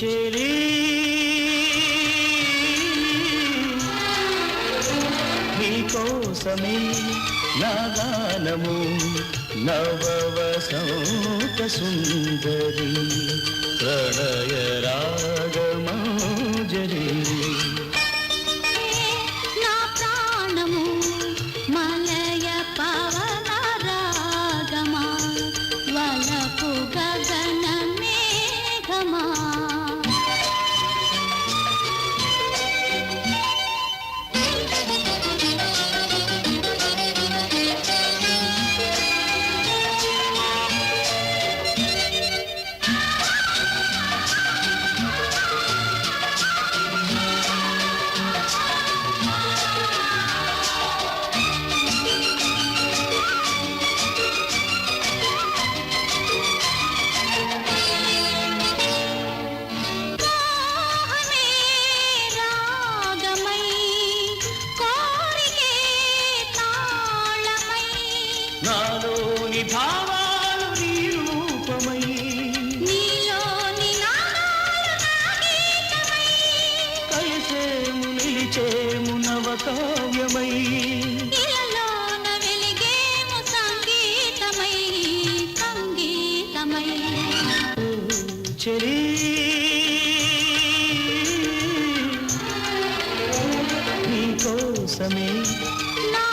చెలి నీకోసమే నా గానము నవవసంత సుందరి ప్రణయ నాలోని భావాలు నీ రూపమై. నా కలిసేము నిలిచేము నవకావ్యమై. సంగీతమై చెలి. నీకోసమే నా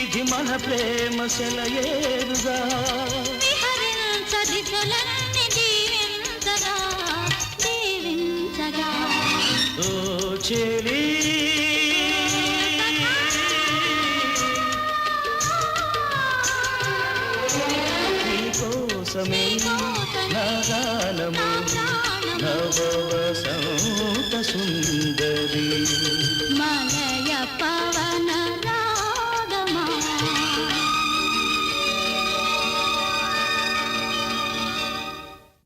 కిలువీధి మన ప్రేమ సెలయేరుగా. ఓ చెలి. నీకోసమే నా గానము నవవసంత